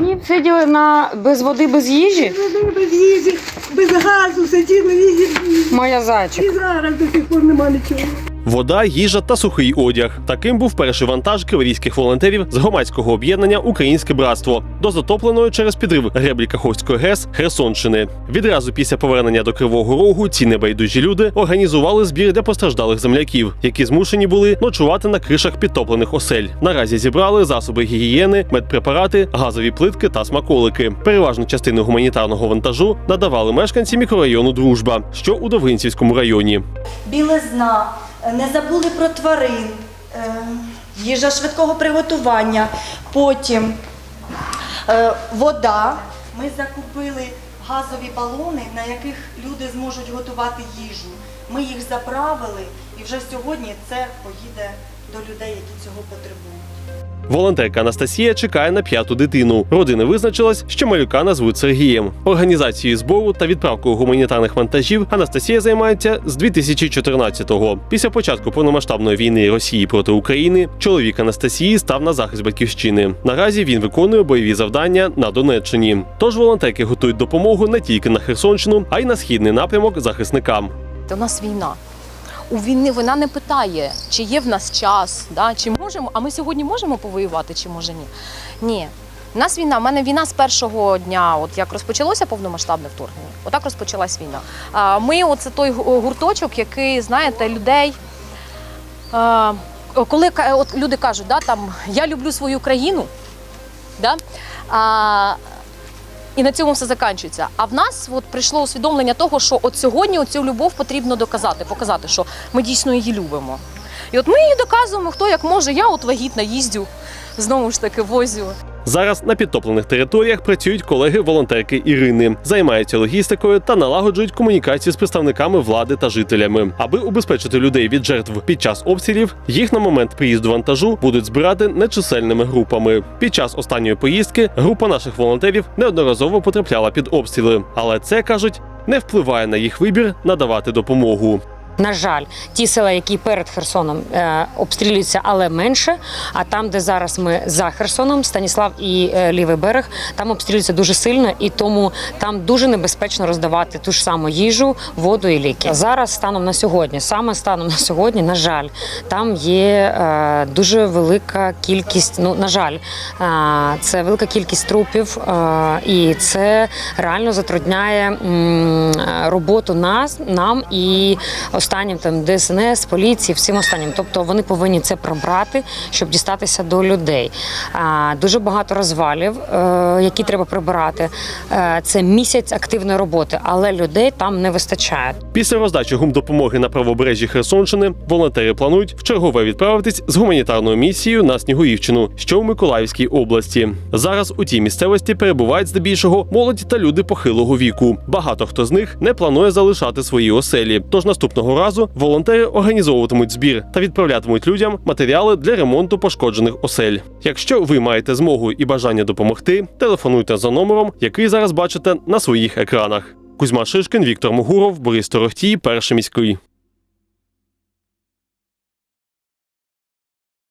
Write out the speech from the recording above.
Ні, сиділи на без води, без їжі. Води без їжі, без газу, сиділи їжі. Моя зайчик. І зараз до сих пор нема нічого. Вода, їжа та сухий одяг. Таким був перший вантаж криворізьких волонтерів з громадського об'єднання Українське братство до затопленої через підрив греблі Каховської ГЕС Херсонщини. Відразу після повернення до Кривого Рогу ці небайдужі люди організували збір для постраждалих земляків, які змушені були ночувати на кришах підтоплених осель. Наразі зібрали засоби гігієни, медпрепарати, газові плитки та смаколики. Переважну частину гуманітарного вантажу надавали мешканці мікрорайону Дружба, що у Довгинцівському районі. білизна, не забули про тварин, е, їжа швидкого приготування, потім е, вода. Ми закупили газові балони, на яких люди зможуть готувати їжу. Ми їх заправили і вже сьогодні це поїде до людей, які цього потребують. Волонтерка Анастасія чекає на п'яту дитину. Родина визначилась, що малюка назвуть Сергієм. Організацією збору та відправкою гуманітарних вантажів Анастасія займається з 2014-го. Після початку повномасштабної війни Росії проти України чоловік Анастасії став на захист батьківщини. Наразі він виконує бойові завдання на Донеччині. Тож волонтерки готують допомогу не тільки на Херсонщину, а й на східний напрямок захисникам. У нас війна. У війни вона не питає, чи є в нас час, да, чи можемо. А ми сьогодні можемо повоювати, чи може ні? Ні. У нас війна. У мене війна з першого дня, от як розпочалося повномасштабне вторгнення, отак розпочалась війна. Ми, оце той гурточок, який, знаєте, людей. Коли от люди кажуть, да, там, я люблю свою країну, да, і на цьому все закінчується. А в нас от прийшло усвідомлення того, що от сьогодні цю любов потрібно доказати, показати, що ми дійсно її любимо. І от ми її доказуємо, хто як може. Я от вагітна їздю, знову ж таки возю. Зараз на підтоплених територіях працюють колеги-волонтерки Ірини, займаються логістикою та налагоджують комунікацію з представниками влади та жителями. Аби убезпечити людей від жертв під час обстрілів, їх на момент приїзду вантажу будуть збирати нечисельними групами. Під час останньої поїздки група наших волонтерів неодноразово потрапляла під обстріли, але це кажуть не впливає на їх вибір надавати допомогу. На жаль, ті села, які перед Херсоном е, обстрілюються, але менше. А там, де зараз ми за Херсоном, Станіслав і е, лівий берег, там обстрілюються дуже сильно, і тому там дуже небезпечно роздавати ту ж саму їжу, воду і ліки. Зараз станом на сьогодні, саме станом на сьогодні, на жаль, там є е, дуже велика кількість. Ну на жаль, це велика кількість трупів, і це реально затрудняє роботу нас, нам і останнім там ДСНС, поліції, всім останнім. Тобто вони повинні це пробрати, щоб дістатися до людей. Дуже багато розвалів, е, які треба прибирати. Е, Це місяць активної роботи, але людей там не вистачає. Після роздачі гумдопомоги на правобережжі Херсонщини волонтери планують вчергове відправитись з гуманітарною місією на Снігурівщину, що в Миколаївській області. Зараз у тій місцевості перебувають здебільшого молодь та люди похилого віку. Багато хто з них не планує залишати свої оселі. Тож наступного разу волонтери організовуватимуть збір та відправлятимуть людям матеріали для ремонту пошкоджених осель. Якщо ви маєте змогу і бажання допомогти, телефонуйте за номером, який зараз бачите на своїх екранах. Кузьма Шишкін, Віктор Мугуров, Борис Торохтій, перший міський.